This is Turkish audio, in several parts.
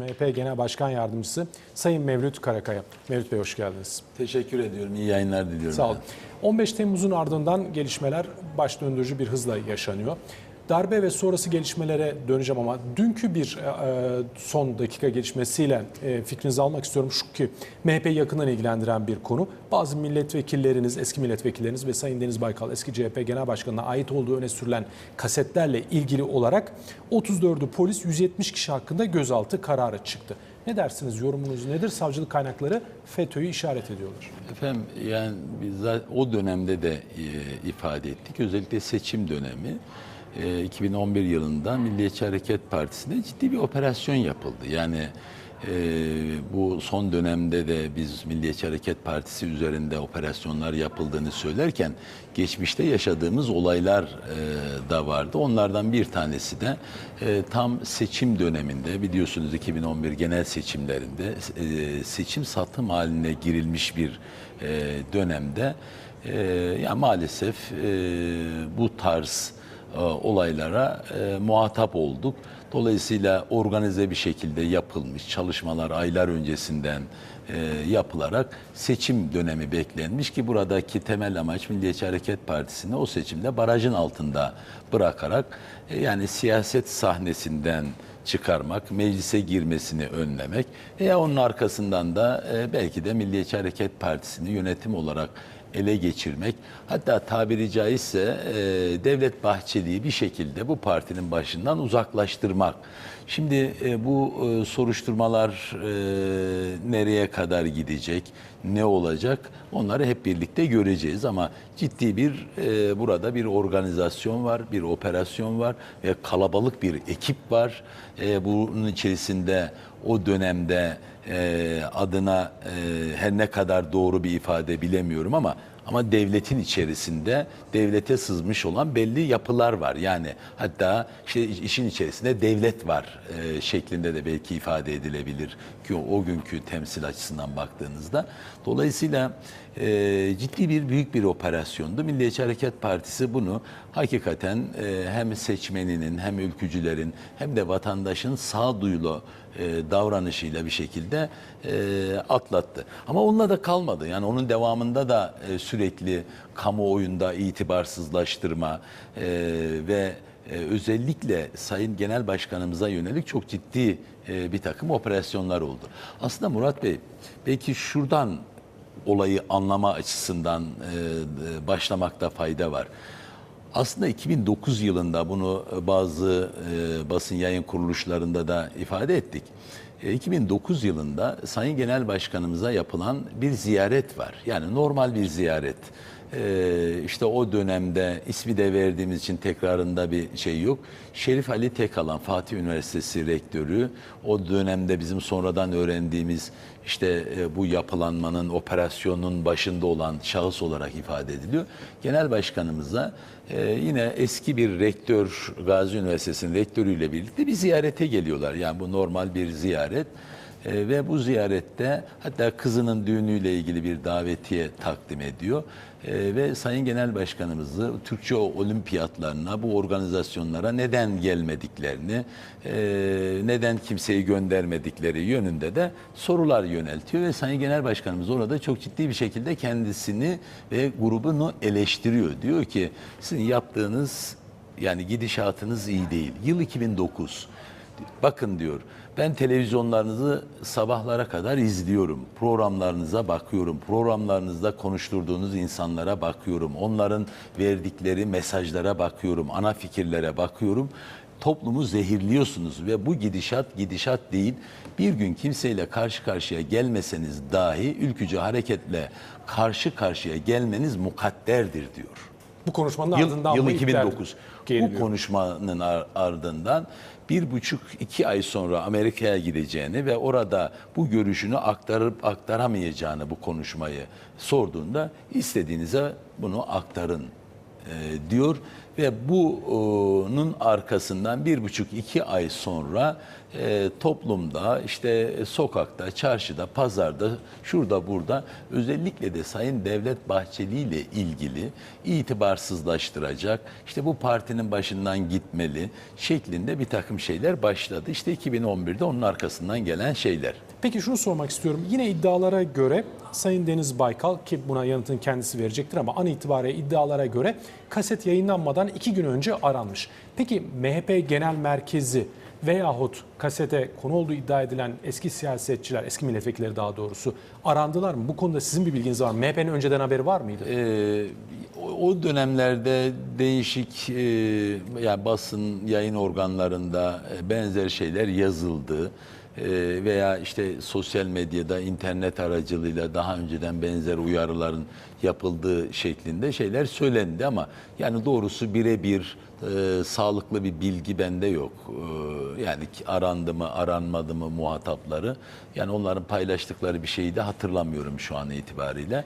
MHP Genel Başkan Yardımcısı Sayın Mevlüt Karakaya. Mevlüt Bey hoş geldiniz. Teşekkür ediyorum. İyi yayınlar diliyorum. Sağ olun. 15 Temmuz'un ardından gelişmeler baş döndürücü bir hızla yaşanıyor. Darbe ve sonrası gelişmelere döneceğim ama dünkü bir e, son dakika gelişmesiyle e, fikrinizi almak istiyorum. Şu ki MHP'yi yakından ilgilendiren bir konu. Bazı milletvekilleriniz, eski milletvekilleriniz ve Sayın Deniz Baykal eski CHP Genel Başkanı'na ait olduğu öne sürülen kasetlerle ilgili olarak 34'ü polis 170 kişi hakkında gözaltı kararı çıktı. Ne dersiniz? Yorumunuz nedir? Savcılık kaynakları FETÖ'yü işaret ediyorlar. Efendim yani biz o dönemde de e, ifade ettik. Özellikle seçim dönemi e, 2011 yılında Milliyetçi Hareket Partisi'nde ciddi bir operasyon yapıldı. Yani e, bu son dönemde de biz Milliyetçi Hareket Partisi üzerinde operasyonlar yapıldığını söylerken geçmişte yaşadığımız olaylar e, da vardı. Onlardan bir tanesi de e, tam seçim döneminde biliyorsunuz 2011 genel seçimlerinde e, seçim satım haline girilmiş bir e, dönemde e, ya maalesef e, bu tarz e, olaylara e, muhatap olduk. Dolayısıyla organize bir şekilde yapılmış çalışmalar aylar öncesinden e, yapılarak seçim dönemi beklenmiş ki buradaki temel amaç Milliyetçi Hareket Partisi'ni o seçimde barajın altında bırakarak e, yani siyaset sahnesinden çıkarmak, meclise girmesini önlemek veya onun arkasından da e, belki de Milliyetçi Hareket Partisi'ni yönetim olarak ele geçirmek. Hatta tabiri caizse e, Devlet Bahçeli'yi bir şekilde bu partinin başından uzaklaştırmak. Şimdi e, bu e, soruşturmalar e, nereye kadar gidecek, ne olacak onları hep birlikte göreceğiz ama ciddi bir e, burada bir organizasyon var, bir operasyon var ve kalabalık bir ekip var. E, bunun içerisinde o dönemde e, adına e, her ne kadar doğru bir ifade bilemiyorum ama ama devletin içerisinde devlete sızmış olan belli yapılar var. Yani hatta işte işin içerisinde devlet var e, şeklinde de belki ifade edilebilir ki o, o günkü temsil açısından baktığınızda. Dolayısıyla e, ciddi bir büyük bir operasyondu. Milliyetçi Hareket Partisi bunu hakikaten e, hem seçmeninin hem ülkücülerin hem de vatandaşın sağduyulu e, davranışıyla bir şekilde e, atlattı. Ama onunla da kalmadı. Yani onun devamında da e, sürekli kamuoyunda itibarsızlaştırma e, ve özellikle Sayın Genel Başkanımıza yönelik çok ciddi bir takım operasyonlar oldu. Aslında Murat Bey belki şuradan olayı anlama açısından başlamakta fayda var. Aslında 2009 yılında bunu bazı e, basın yayın kuruluşlarında da ifade ettik. E, 2009 yılında Sayın Genel Başkanımıza yapılan bir ziyaret var. Yani normal bir ziyaret. E, işte o dönemde ismi de verdiğimiz için tekrarında bir şey yok. Şerif Ali Tekalan Fatih Üniversitesi rektörü o dönemde bizim sonradan öğrendiğimiz işte e, bu yapılanmanın operasyonun başında olan şahıs olarak ifade ediliyor. Genel başkanımıza e, yine eski bir rektör Gazi Üniversitesi'nin rektörüyle birlikte bir ziyarete geliyorlar. Yani bu normal bir ziyaret. E, ve bu ziyarette hatta kızının düğünüyle ilgili bir davetiye takdim ediyor. E, ve Sayın Genel Başkanımızı Türkçe olimpiyatlarına, bu organizasyonlara neden gelmediklerini, e, neden kimseyi göndermedikleri yönünde de sorular yöneltiyor. Ve Sayın Genel Başkanımız orada çok ciddi bir şekilde kendisini ve grubunu eleştiriyor. Diyor ki sizin yaptığınız yani gidişatınız iyi değil. Yıl 2009. Bakın diyor ben televizyonlarınızı sabahlara kadar izliyorum. Programlarınıza bakıyorum. Programlarınızda konuşturduğunuz insanlara bakıyorum. Onların verdikleri mesajlara bakıyorum. Ana fikirlere bakıyorum. Toplumu zehirliyorsunuz ve bu gidişat gidişat değil. Bir gün kimseyle karşı karşıya gelmeseniz dahi ülkücü hareketle karşı karşıya gelmeniz mukadderdir diyor. Bu konuşmanın Yıl, ardından yıl mı 2009. geliyor? Bu konuşmanın ar- ardından bir buçuk iki ay sonra Amerika'ya gideceğini ve orada bu görüşünü aktarıp aktaramayacağını bu konuşmayı sorduğunda istediğinize bunu aktarın e, diyor ve bunun arkasından bir buçuk iki ay sonra e, toplumda işte sokakta, çarşıda, pazarda, şurada burada özellikle de Sayın Devlet Bahçeli ile ilgili itibarsızlaştıracak, işte bu partinin başından gitmeli şeklinde bir takım şeyler başladı. İşte 2011'de onun arkasından gelen şeyler. Peki şunu sormak istiyorum. Yine iddialara göre Sayın Deniz Baykal ki buna yanıtın kendisi verecektir ama an itibariyle iddialara göre kaset yayınlanmadan iki gün önce aranmış. Peki MHP Genel Merkezi veyahut kasete konu olduğu iddia edilen eski siyasetçiler, eski milletvekilleri daha doğrusu arandılar mı? Bu konuda sizin bir bilginiz var mı? MHP'nin önceden haberi var mıydı? Ee, o- dönemlerde değişik e, yani basın yayın organlarında e, benzer şeyler yazıldı veya işte sosyal medyada internet aracılığıyla daha önceden benzer uyarıların yapıldığı şeklinde şeyler söylendi ama yani doğrusu birebir e, sağlıklı bir bilgi bende yok. E, yani arandı mı aranmadı mı muhatapları yani onların paylaştıkları bir şeyi de hatırlamıyorum şu an itibariyle.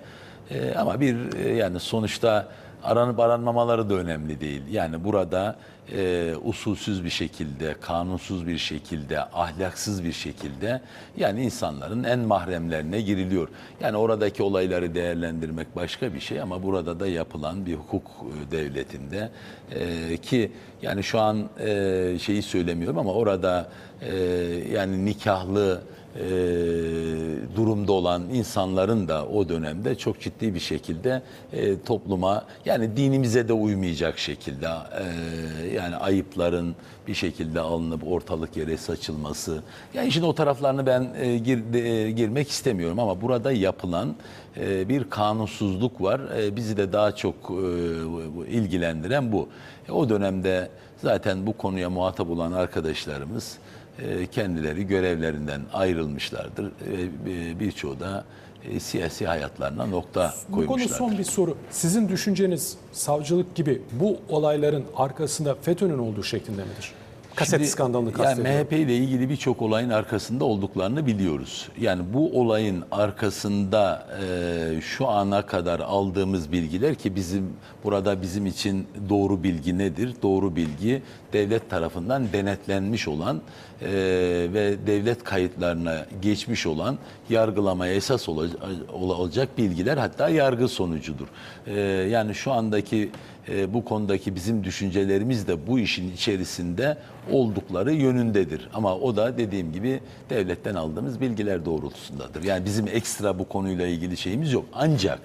E, ama bir e, yani sonuçta aranıp aranmamaları da önemli değil. Yani burada e, usulsüz bir şekilde, kanunsuz bir şekilde, ahlaksız bir şekilde yani insanların en mahremlerine giriliyor. Yani oradaki olayları değerlendirmek başka bir şey ama burada da yapılan bir hukuk e, devletinde e, ki yani şu an e, şeyi söylemiyorum ama orada e, yani nikahlı e, durumda olan insanların da o dönemde çok ciddi bir şekilde e, topluma yani dinimize de uymayacak şekilde e, yani ayıpların bir şekilde alınıp ortalık yere saçılması. Yani işin o taraflarını ben gir- girmek istemiyorum ama burada yapılan bir kanunsuzluk var. Bizi de daha çok ilgilendiren bu. O dönemde zaten bu konuya muhatap olan arkadaşlarımız kendileri görevlerinden ayrılmışlardır. E, Birçoğu da e, siyasi hayatlarına nokta Bu konuda koymuşlardır. son bir soru. Sizin düşünceniz savcılık gibi bu olayların arkasında FETÖ'nün olduğu şeklinde midir? Kaset Şimdi, skandalını yani kastediyorum. MHP ile ilgili birçok olayın arkasında olduklarını biliyoruz. Yani bu olayın arkasında e, şu ana kadar aldığımız bilgiler ki bizim burada bizim için doğru bilgi nedir? Doğru bilgi devlet tarafından denetlenmiş olan e, ve devlet kayıtlarına geçmiş olan yargılamaya esas olacak, olacak bilgiler hatta yargı sonucudur. E, yani şu andaki e, bu konudaki bizim düşüncelerimiz de bu işin içerisinde oldukları yönündedir. Ama o da dediğim gibi devletten aldığımız bilgiler doğrultusundadır. Yani bizim ekstra bu konuyla ilgili şeyimiz yok. Ancak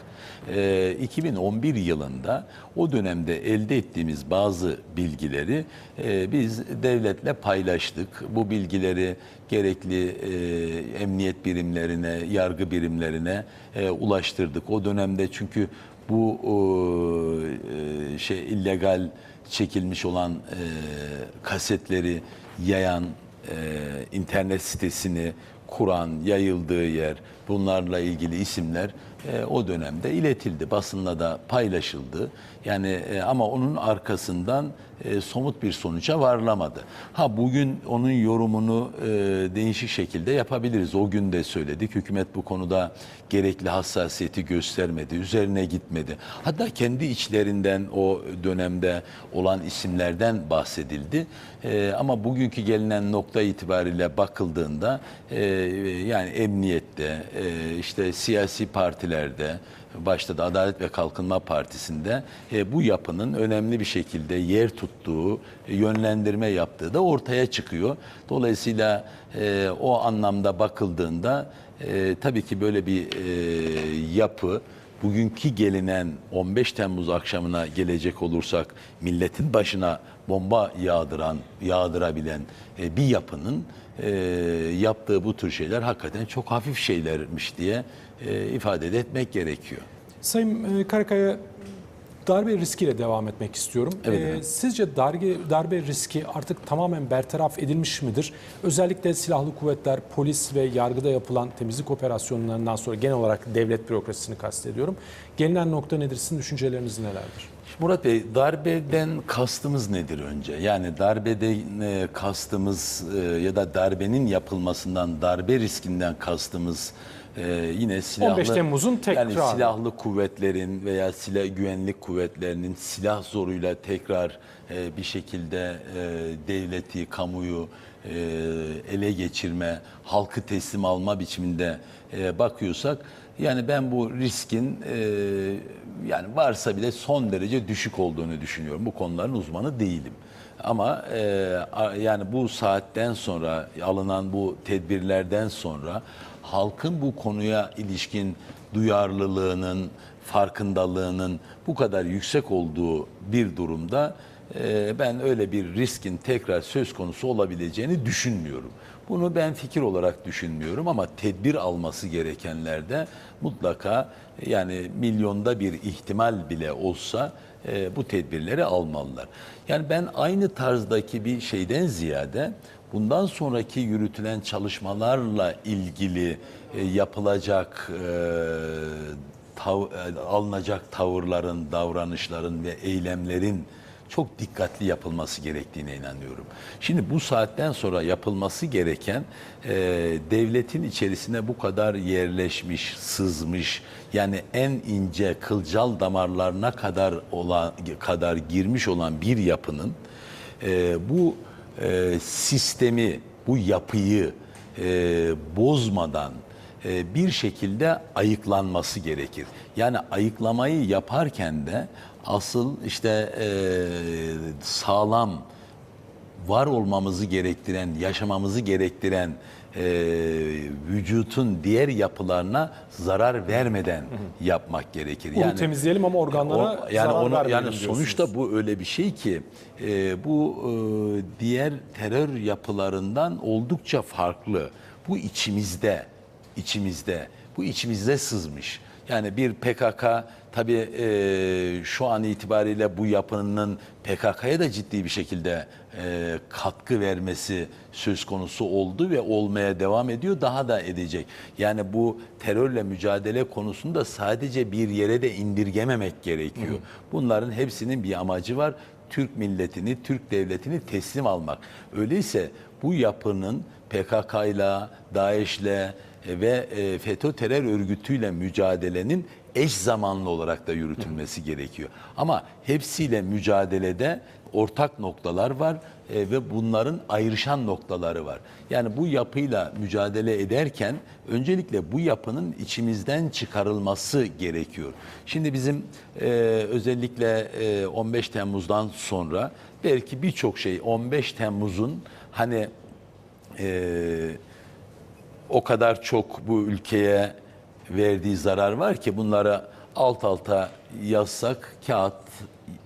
e, 2011 yılında o dönemde elde ettiğimiz bazı bilgileri e, biz devletle paylaştık. Bu bilgileri gerekli e, emniyet birimlerine, yargı birimlerine e, ulaştırdık. O dönemde çünkü bu e, e, şey illegal çekilmiş olan e, kasetleri yayan internet sitesini kuran, yayıldığı yer, bunlarla ilgili isimler o dönemde iletildi. Basınla da paylaşıldı. Yani e, ama onun arkasından e, somut bir sonuca varılamadı. Ha bugün onun yorumunu e, değişik şekilde yapabiliriz. O gün de söyledik. Hükümet bu konuda gerekli hassasiyeti göstermedi. Üzerine gitmedi. Hatta kendi içlerinden o dönemde olan isimlerden bahsedildi. E, ama bugünkü gelinen nokta itibariyle bakıldığında e, yani emniyette, e, işte siyasi partilerde, başta da Adalet ve Kalkınma Partisi'nde e, bu yapının önemli bir şekilde yer tuttuğu, e, yönlendirme yaptığı da ortaya çıkıyor. Dolayısıyla e, o anlamda bakıldığında e, tabii ki böyle bir e, yapı bugünkü gelinen 15 Temmuz akşamına gelecek olursak milletin başına bomba yağdıran, yağdırabilen e, bir yapının e, yaptığı bu tür şeyler hakikaten çok hafif şeylermiş diye e, ifade de etmek gerekiyor. Sayın e, Karakaya darbe riskiyle devam etmek istiyorum. Evet E, efendim. sizce darbe, darbe riski artık tamamen bertaraf edilmiş midir? Özellikle silahlı kuvvetler, polis ve yargıda yapılan temizlik operasyonlarından sonra genel olarak devlet bürokrasisini kastediyorum. Gelinen nokta nedir? Sizin düşünceleriniz nelerdir? Murat Bey, darbeden kastımız nedir önce? Yani darbeden e, kastımız e, ya da darbenin yapılmasından, darbe riskinden kastımız e, yine silahlı 15 Temmuz'un yani tekrarı. silahlı kuvvetlerin veya silah güvenlik kuvvetlerinin silah zoruyla tekrar e, bir şekilde e, devleti, kamuyu e, ele geçirme, halkı teslim alma biçiminde e, bakıyorsak yani ben bu riskin e, yani varsa bile son derece düşük olduğunu düşünüyorum. Bu konuların uzmanı değilim. Ama e, yani bu saatten sonra alınan bu tedbirlerden sonra halkın bu konuya ilişkin duyarlılığının, farkındalığının bu kadar yüksek olduğu bir durumda e, ben öyle bir riskin tekrar söz konusu olabileceğini düşünmüyorum. Bunu ben fikir olarak düşünmüyorum ama tedbir alması gerekenlerde mutlaka yani milyonda bir ihtimal bile olsa e, bu tedbirleri almalılar. Yani ben aynı tarzdaki bir şeyden ziyade bundan sonraki yürütülen çalışmalarla ilgili e, yapılacak e, tav- e, alınacak tavırların, davranışların ve eylemlerin çok dikkatli yapılması gerektiğine inanıyorum. Şimdi bu saatten sonra yapılması gereken e, devletin içerisine bu kadar yerleşmiş, sızmış, yani en ince kılcal damarlarına kadar olan kadar girmiş olan bir yapının e, bu e, sistemi, bu yapıyı e, bozmadan e, bir şekilde ayıklanması gerekir. Yani ayıklamayı yaparken de asıl işte e, sağlam var olmamızı gerektiren, yaşamamızı gerektiren e, vücutun diğer yapılarına zarar vermeden yapmak gerekir. Bunu temizleyelim ama organlara o- yani zarar onu vermeyelim yani diyorsunuz. sonuçta bu öyle bir şey ki e, bu e, diğer terör yapılarından oldukça farklı. Bu içimizde, içimizde, bu içimizde sızmış. Yani bir PKK tabii e, şu an itibariyle bu yapının PKK'ya da ciddi bir şekilde e, katkı vermesi söz konusu oldu ve olmaya devam ediyor. Daha da edecek. Yani bu terörle mücadele konusunda sadece bir yere de indirgememek gerekiyor. Bunların hepsinin bir amacı var. Türk milletini, Türk devletini teslim almak. Öyleyse bu yapının PKK'yla, DAEŞ'le ve e, FETÖ terör örgütüyle mücadelenin eş zamanlı olarak da yürütülmesi gerekiyor. Ama hepsiyle mücadelede ortak noktalar var e, ve bunların ayrışan noktaları var. Yani bu yapıyla mücadele ederken öncelikle bu yapının içimizden çıkarılması gerekiyor. Şimdi bizim e, özellikle e, 15 Temmuz'dan sonra belki birçok şey 15 Temmuz'un hani e, o kadar çok bu ülkeye verdiği zarar var ki bunlara alt alta yazsak kağıt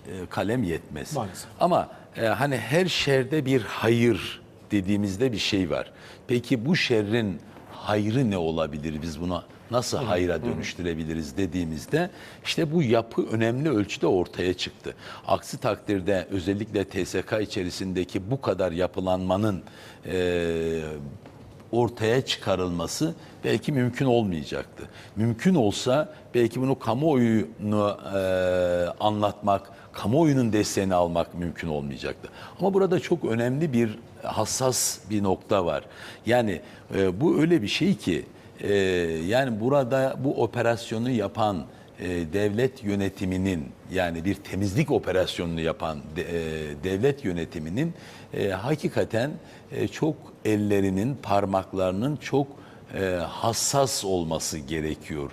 e, kalem yetmez. Maalesef. Ama e, hani her şerde bir hayır dediğimizde bir şey var. Peki bu şerrin hayrı ne olabilir? Biz buna nasıl hayra dönüştürebiliriz dediğimizde işte bu yapı önemli ölçüde ortaya çıktı. Aksi takdirde özellikle TSK içerisindeki bu kadar yapılanmanın e, ortaya çıkarılması belki mümkün olmayacaktı. Mümkün olsa belki bunu kamuoyunu e, anlatmak, kamuoyunun desteğini almak mümkün olmayacaktı. Ama burada çok önemli bir hassas bir nokta var. Yani e, bu öyle bir şey ki e, yani burada bu operasyonu yapan e, devlet yönetiminin yani bir temizlik operasyonunu yapan e, devlet yönetiminin e, hakikaten çok ellerinin parmaklarının çok hassas olması gerekiyor.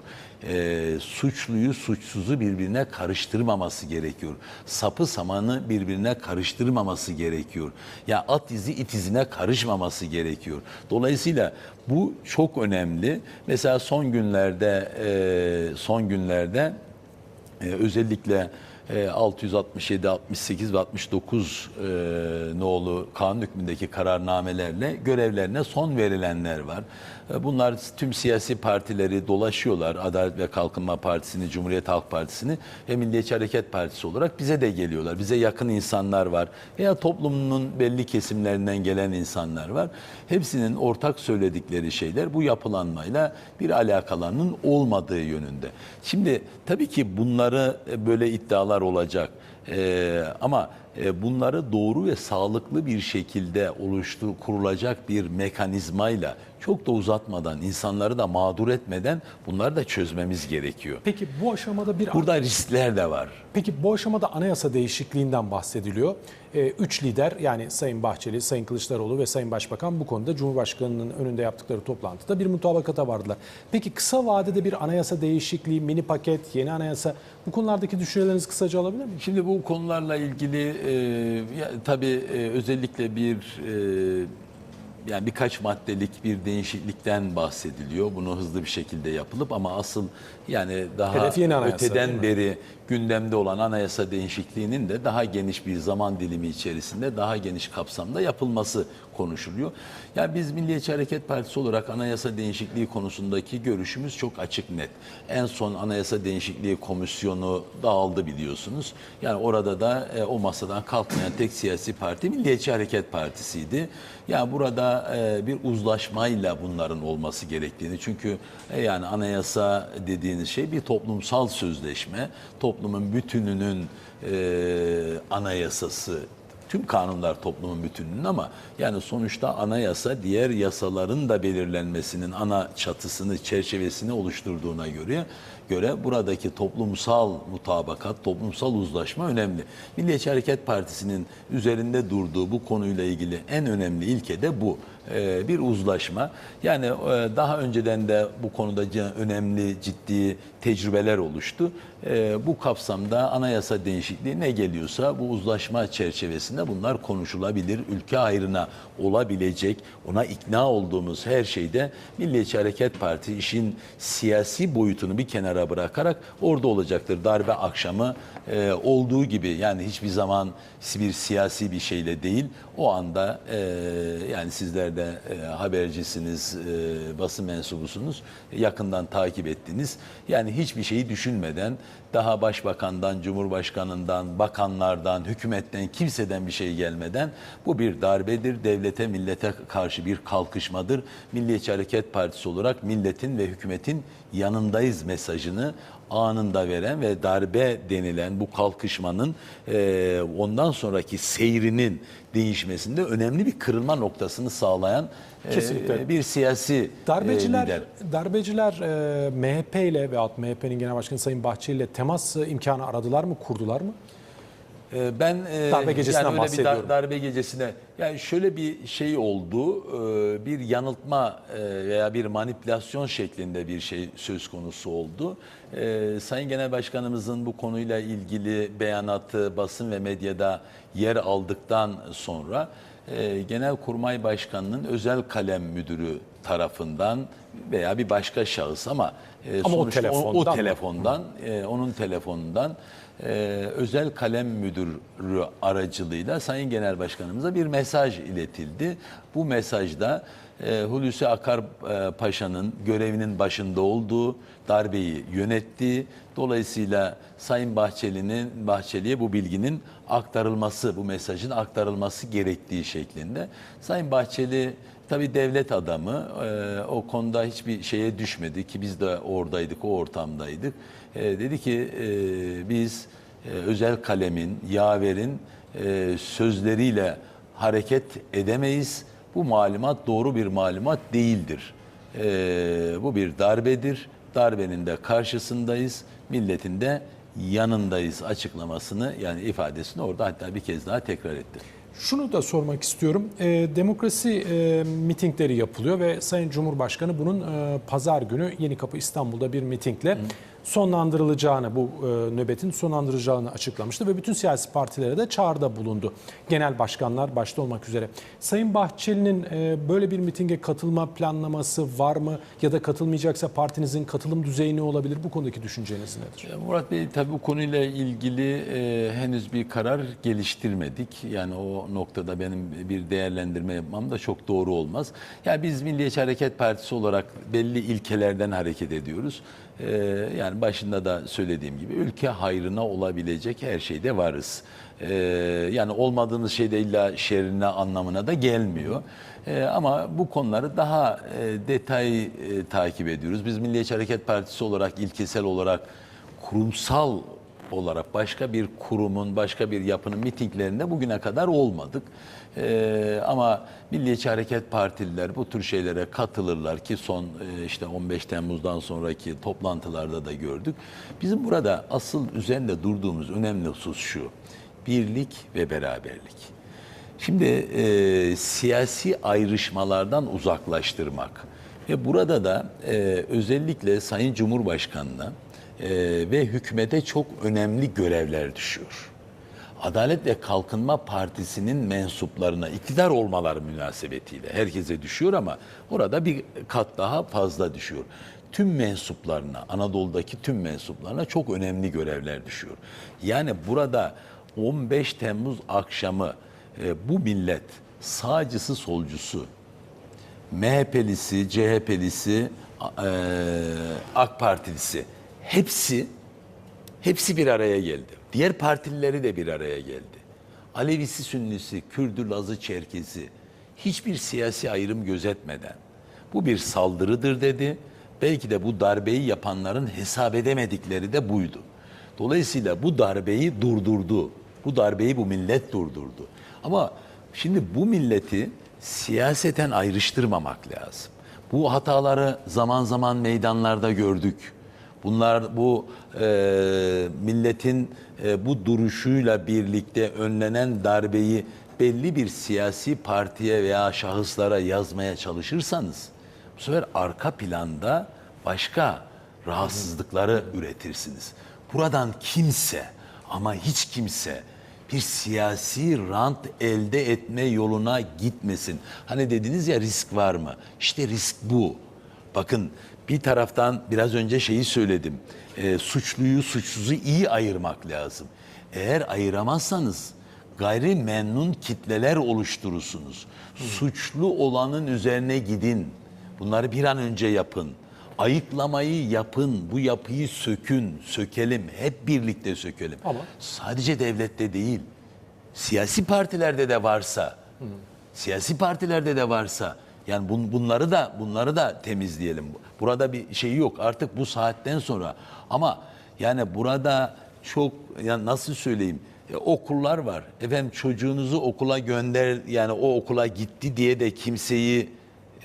E, suçluyu suçsuzu birbirine karıştırmaması gerekiyor. Sapı samanı birbirine karıştırmaması gerekiyor. Ya at izi it izine karışmaması gerekiyor. Dolayısıyla bu çok önemli. Mesela son günlerde e, son günlerde ee, özellikle e, 667, 68 ve 69 e, nolu kanun hükmündeki kararnamelerle görevlerine son verilenler var. E, bunlar tüm siyasi partileri dolaşıyorlar. Adalet ve Kalkınma Partisi'ni, Cumhuriyet Halk Partisi'ni ve Milliyetçi Hareket Partisi olarak bize de geliyorlar. Bize yakın insanlar var veya toplumunun belli kesimlerinden gelen insanlar var. Hepsinin ortak söyledikleri şeyler bu yapılanmayla bir alakalarının olmadığı yönünde. Şimdi tabii ki bunları böyle iddialar olacak. E, ama bunları doğru ve sağlıklı bir şekilde oluştur kurulacak bir mekanizmayla çok da uzatmadan, insanları da mağdur etmeden bunları da çözmemiz gerekiyor. Peki bu aşamada bir Burada riskler de var. Peki bu aşamada anayasa değişikliğinden bahsediliyor. Ee, üç lider yani Sayın Bahçeli, Sayın Kılıçdaroğlu ve Sayın Başbakan bu konuda Cumhurbaşkanı'nın önünde yaptıkları toplantıda bir mutabakata vardılar. Peki kısa vadede bir anayasa değişikliği, mini paket, yeni anayasa bu konulardaki düşüncelerinizi kısaca alabilir miyim? Şimdi bu konularla ilgili e, ya, tabii e, özellikle bir e, yani birkaç maddelik bir değişiklikten bahsediliyor. Bunu hızlı bir şekilde yapılıp ama asıl yani daha anayasa, öteden beri gündemde olan anayasa değişikliğinin de daha geniş bir zaman dilimi içerisinde daha geniş kapsamda yapılması konuşuluyor. Yani biz Milliyetçi Hareket Partisi olarak anayasa değişikliği konusundaki görüşümüz çok açık net. En son anayasa değişikliği komisyonu dağıldı biliyorsunuz. Yani orada da e, o masadan kalkmayan tek siyasi parti Milliyetçi Hareket Partisi'ydi. Yani burada e, bir uzlaşmayla bunların olması gerektiğini çünkü e, yani anayasa dediğiniz şey bir toplumsal sözleşme, toplumun bütününün e, anayasası Tüm kanunlar toplumun bütününün ama yani sonuçta anayasa diğer yasaların da belirlenmesinin ana çatısını, çerçevesini oluşturduğuna göre göre buradaki toplumsal mutabakat, toplumsal uzlaşma önemli. Milliyetçi Hareket Partisi'nin üzerinde durduğu bu konuyla ilgili en önemli ilke de bu. Ee, bir uzlaşma. Yani e, daha önceden de bu konuda önemli, ciddi tecrübeler oluştu. Ee, Bu kapsamda anayasa değişikliği ne geliyorsa bu uzlaşma çerçevesinde bunlar konuşulabilir. Ülke hayrına olabilecek, ona ikna olduğumuz her şeyde Milliyetçi Hareket Parti işin siyasi boyutunu bir kenara bırakarak orada olacaktır. Darbe akşamı e, olduğu gibi yani hiçbir zaman bir siyasi bir şeyle değil o anda e, yani sizler de e, habercisiniz, e, basın mensubusunuz, yakından takip ettiniz. Yani hiçbir şeyi düşünmeden daha başbakandan, cumhurbaşkanından, bakanlardan, hükümetten, kimseden bir şey gelmeden bu bir darbedir. Devlete, millete karşı bir kalkışmadır. Milliyetçi Hareket Partisi olarak milletin ve hükümetin yanındayız mesajını anında veren ve darbe denilen bu kalkışmanın e, ondan sonraki seyrinin değişmesinde önemli bir kırılma noktasını sağlayan e, Kesinlikle. bir siyasi e, Darbeciler, lider. darbeciler e, MHP ile veyahut MHP'nin Genel Başkanı Sayın Bahçeli ile temas imkanı aradılar mı, kurdular mı? Ee, Ben e, Darbe gecesinden yani öyle bir dar- darbe gecesine yani şöyle bir şey oldu. e, Bir yanıltma e, veya bir manipülasyon şeklinde bir şey söz konusu oldu. Sayın Genel Başkanımızın bu konuyla ilgili beyanatı basın ve medyada yer aldıktan sonra e, Genelkurmay Başkanı'nın özel kalem müdürü tarafından veya bir başka şahıs ama, Ama o sonuçta telefondan o mı? telefondan e, onun telefonundan e, özel kalem müdürü aracılığıyla Sayın Genel Başkanımıza bir mesaj iletildi. Bu mesajda e, Hulusi Akar e, Paşa'nın görevinin başında olduğu, darbeyi yönettiği, dolayısıyla Sayın Bahçeli'nin Bahçeli'ye bu bilginin aktarılması, bu mesajın aktarılması gerektiği şeklinde. Sayın Bahçeli Tabii devlet adamı e, o konuda hiçbir şeye düşmedi ki biz de oradaydık, o ortamdaydık. E, dedi ki e, biz e, özel kalemin, yaverin e, sözleriyle hareket edemeyiz. Bu malumat doğru bir malumat değildir. E, bu bir darbedir. Darbenin de karşısındayız. Milletin de yanındayız açıklamasını yani ifadesini orada hatta bir kez daha tekrar etti. Şunu da sormak istiyorum. E, demokrasi e, mitingleri yapılıyor ve Sayın Cumhurbaşkanı bunun e, pazar günü Yeni Kapı İstanbul'da bir mitingle sonlandırılacağını, bu e, nöbetin sonlandırılacağını açıklamıştı ve bütün siyasi partilere de çağrıda bulundu. Genel başkanlar başta olmak üzere. Sayın Bahçeli'nin e, böyle bir mitinge katılma planlaması var mı? Ya da katılmayacaksa partinizin katılım düzeyi ne olabilir? Bu konudaki düşünceniz nedir? Murat Bey tabii bu konuyla ilgili e, henüz bir karar geliştirmedik. Yani o noktada benim bir değerlendirme yapmam da çok doğru olmaz. Ya biz Milliyetçi Hareket Partisi olarak belli ilkelerden hareket ediyoruz. E, yani başında da söylediğim gibi ülke hayrına olabilecek her şeyde varız. E, yani olmadığımız şey de illa şerrine anlamına da gelmiyor. E, ama bu konuları daha e, detay e, takip ediyoruz. Biz Milliyetçi Hareket Partisi olarak ilkesel olarak kurumsal olarak başka bir kurumun, başka bir yapının mitinglerinde bugüne kadar olmadık. Ee, ama Milliyetçi Hareket Partililer bu tür şeylere katılırlar ki son e, işte 15 Temmuz'dan sonraki toplantılarda da gördük. Bizim burada asıl üzerinde durduğumuz önemli husus şu. Birlik ve beraberlik. Şimdi e, siyasi ayrışmalardan uzaklaştırmak ve burada da e, özellikle Sayın Cumhurbaşkanı'na e, ve hükümete çok önemli görevler düşüyor. Adalet ve Kalkınma Partisi'nin mensuplarına iktidar olmaları münasebetiyle herkese düşüyor ama orada bir kat daha fazla düşüyor. Tüm mensuplarına, Anadolu'daki tüm mensuplarına çok önemli görevler düşüyor. Yani burada 15 Temmuz akşamı e, bu millet sağcısı solcusu, MHP'lisi, CHP'lisi, e, AK Partilisi hepsi hepsi bir araya geldi. Diğer partilileri de bir araya geldi. Alevisi, Sünnisi, Kürdü, Lazı, Çerkezi hiçbir siyasi ayrım gözetmeden bu bir saldırıdır dedi. Belki de bu darbeyi yapanların hesap edemedikleri de buydu. Dolayısıyla bu darbeyi durdurdu. Bu darbeyi bu millet durdurdu. Ama şimdi bu milleti siyaseten ayrıştırmamak lazım. Bu hataları zaman zaman meydanlarda gördük. Bunlar bu e, milletin e, bu duruşuyla birlikte önlenen darbeyi belli bir siyasi partiye veya şahıslara yazmaya çalışırsanız bu sefer arka planda başka rahatsızlıkları üretirsiniz. Buradan kimse ama hiç kimse bir siyasi rant elde etme yoluna gitmesin. Hani dediniz ya risk var mı? İşte risk bu. Bakın bir taraftan biraz önce şeyi söyledim. E, suçluyu suçsuzu iyi ayırmak lazım. Eğer ayıramazsanız gayri memnun kitleler oluşturursunuz. Suçlu olanın üzerine gidin. Bunları bir an önce yapın. Ayıklamayı yapın. Bu yapıyı sökün, sökelim. Hep birlikte sökelim. Ama- Sadece devlette değil. Siyasi partilerde de varsa, siyasi partilerde de varsa yani bun- bunları da bunları da temizleyelim. Burada bir şey yok artık bu saatten sonra. Ama yani burada çok yani nasıl söyleyeyim? e, okullar var. Efendim çocuğunuzu okula gönder yani o okula gitti diye de kimseyi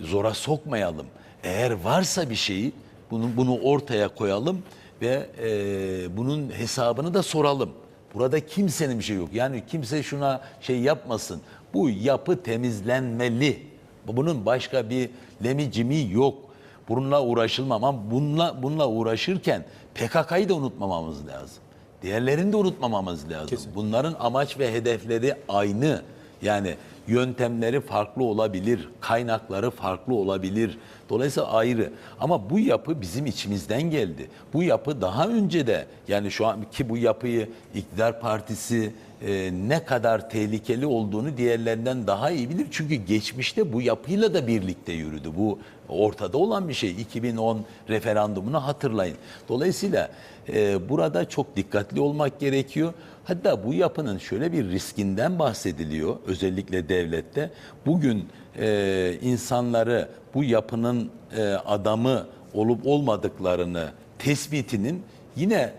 zora sokmayalım. Eğer varsa bir şeyi bunu bunu ortaya koyalım ve e, bunun hesabını da soralım. Burada kimsenin bir şey yok. Yani kimse şuna şey yapmasın. Bu yapı temizlenmeli. Bunun başka bir lemicimi yok. Bununla uğraşılmam ama bununla, bununla uğraşırken PKK'yı da unutmamamız lazım. Diğerlerini de unutmamamız lazım. Kesin. Bunların amaç ve hedefleri aynı. Yani yöntemleri farklı olabilir, kaynakları farklı olabilir. Dolayısıyla ayrı. Ama bu yapı bizim içimizden geldi. Bu yapı daha önce de yani şu an ki bu yapıyı iktidar partisi e, ne kadar tehlikeli olduğunu diğerlerinden daha iyi bilir. Çünkü geçmişte bu yapıyla da birlikte yürüdü. Bu ortada olan bir şey. 2010 referandumunu hatırlayın. Dolayısıyla e, burada çok dikkatli olmak gerekiyor. Hatta bu yapının şöyle bir riskinden bahsediliyor özellikle devlette. Bugün e, insanları bu yapının e, adamı olup olmadıklarını tespitinin yine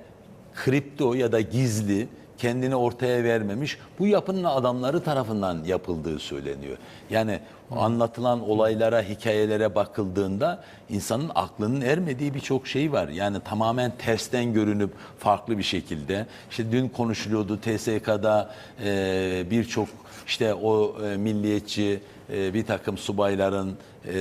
kripto ya da gizli kendini ortaya vermemiş bu yapının adamları tarafından yapıldığı söyleniyor. Yani anlatılan olaylara, hikayelere bakıldığında insanın aklının ermediği birçok şey var. Yani tamamen tersten görünüp farklı bir şekilde. İşte dün konuşuluyordu TSK'da e, birçok işte o e, milliyetçi e, bir takım subayların e,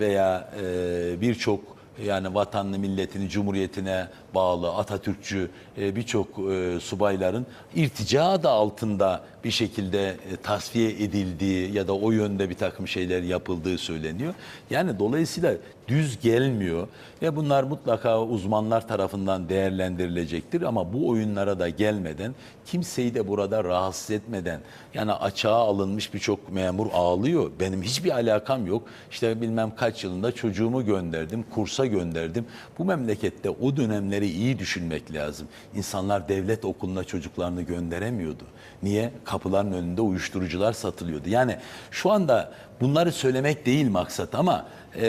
veya e, birçok yani vatanını, milletini, cumhuriyetine bağlı Atatürkçü e, birçok e, subayların irtica adı altında bir şekilde e, tasfiye edildiği ya da o yönde bir takım şeyler yapıldığı söyleniyor. Yani dolayısıyla düz gelmiyor ve bunlar mutlaka uzmanlar tarafından değerlendirilecektir ama bu oyunlara da gelmeden kimseyi de burada rahatsız etmeden yani açığa alınmış birçok memur ağlıyor. Benim hiçbir alakam yok. İşte bilmem kaç yılında çocuğumu gönderdim, kursa gönderdim. Bu memlekette o dönemleri iyi düşünmek lazım. İnsanlar devlet okuluna çocuklarını gönderemiyordu. Niye? Kapıların önünde uyuşturucular satılıyordu. Yani şu anda bunları söylemek değil maksat ama e,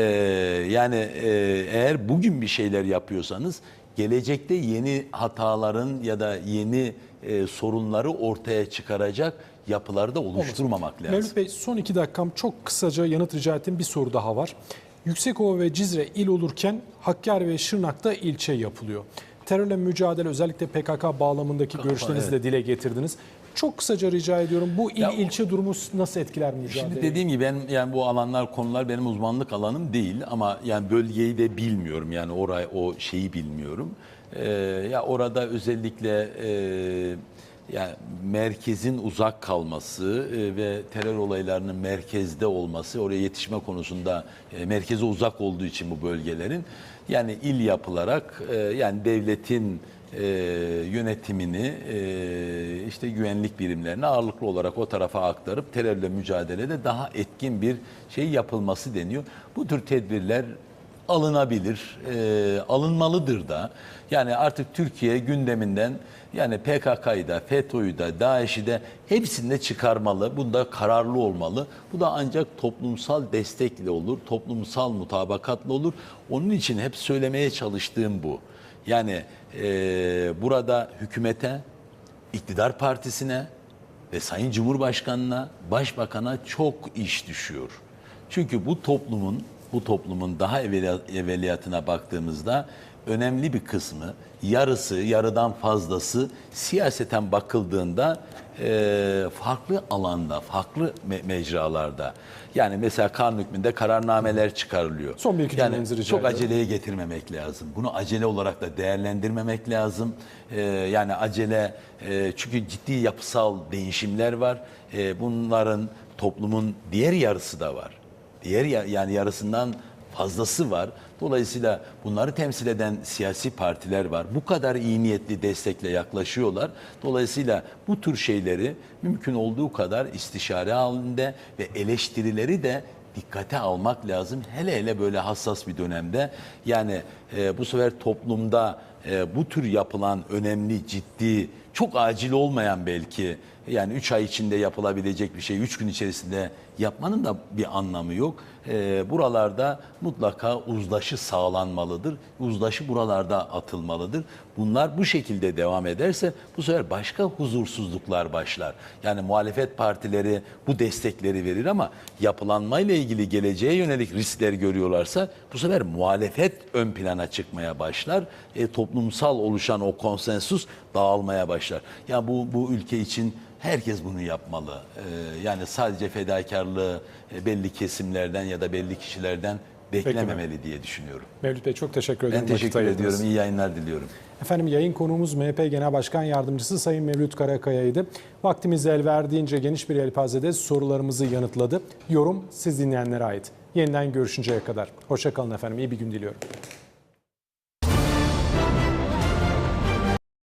yani e, eğer bugün bir şeyler yapıyorsanız gelecekte yeni hataların ya da yeni e, sorunları ortaya çıkaracak yapıları da oluşturmamak lazım. Mevlüt Bey son iki dakikam çok kısaca yanıt rica ettiğim bir soru daha var. Yüksekova ve Cizre il olurken Hakkari ve Şırnak'ta ilçe yapılıyor. Terörle mücadele özellikle PKK bağlamındaki görüşlerinizi de dile getirdiniz. Çok kısaca rica ediyorum bu il Ya ilçe durumu nasıl etkiler mücadeleyi? Şimdi dediğim gibi ben yani bu alanlar konular benim uzmanlık alanım değil ama yani bölgeyi de bilmiyorum yani orayı o şeyi bilmiyorum. Ee, ya orada özellikle e, yani merkezin uzak kalması e, ve terör olaylarının merkezde olması oraya yetişme konusunda e, merkeze uzak olduğu için bu bölgelerin yani il yapılarak e, yani devletin e, yönetimini e, işte güvenlik birimlerine ağırlıklı olarak o tarafa aktarıp terörle mücadelede daha etkin bir şey yapılması deniyor. Bu tür tedbirler alınabilir, e, alınmalıdır da. Yani artık Türkiye gündeminden yani PKK'yı da, FETÖ'yü de, DAEŞ'i de hepsini de çıkarmalı. Bunda kararlı olmalı. Bu da ancak toplumsal destekle olur, toplumsal mutabakatla olur. Onun için hep söylemeye çalıştığım bu. Yani e, burada hükümete, iktidar partisine ve Sayın Cumhurbaşkanına, Başbakan'a çok iş düşüyor. Çünkü bu toplumun bu toplumun daha evveliyatına baktığımızda önemli bir kısmı, yarısı, yarıdan fazlası siyaseten bakıldığında e, farklı alanda, farklı me- mecralarda. Yani mesela kanun hükmünde kararnameler çıkarılıyor. Son bir iki yani rica çok ediyorum. aceleye getirmemek lazım. Bunu acele olarak da değerlendirmemek lazım. Ee, yani acele e, çünkü ciddi yapısal değişimler var. Ee, bunların toplumun diğer yarısı da var. Diğer ya- yani yarısından fazlası var. Dolayısıyla bunları temsil eden siyasi partiler var. Bu kadar iyi niyetli destekle yaklaşıyorlar. Dolayısıyla bu tür şeyleri mümkün olduğu kadar istişare halinde ve eleştirileri de dikkate almak lazım. Hele hele böyle hassas bir dönemde. Yani e, bu sefer toplumda e, bu tür yapılan önemli, ciddi, çok acil olmayan belki yani 3 ay içinde yapılabilecek bir şey 3 gün içerisinde yapmanın da bir anlamı yok. E, buralarda mutlaka uzlaşı sağlanmalıdır. Uzlaşı buralarda atılmalıdır. Bunlar bu şekilde devam ederse bu sefer başka huzursuzluklar başlar. Yani muhalefet partileri bu destekleri verir ama yapılanmayla ilgili geleceğe yönelik riskler görüyorlarsa bu sefer muhalefet ön plana çıkmaya başlar. E, toplumsal oluşan o konsensus dağılmaya başlar. Ya bu bu ülke için herkes bunu yapmalı. E, yani sadece fedakarlığı e, belli kesimlerden ya da belli kişilerden beklememeli diye düşünüyorum. Mevlüt Bey çok teşekkür ederim. Ben vakit teşekkür ayırdınız. ediyorum. İyi yayınlar diliyorum. Efendim yayın konuğumuz MHP Genel Başkan Yardımcısı Sayın Mevlüt Karakaya'ydı. Vaktimiz el verdiğince geniş bir yelpazede sorularımızı yanıtladı. Yorum siz dinleyenlere ait. Yeniden görüşünceye kadar. Hoşçakalın efendim. İyi bir gün diliyorum.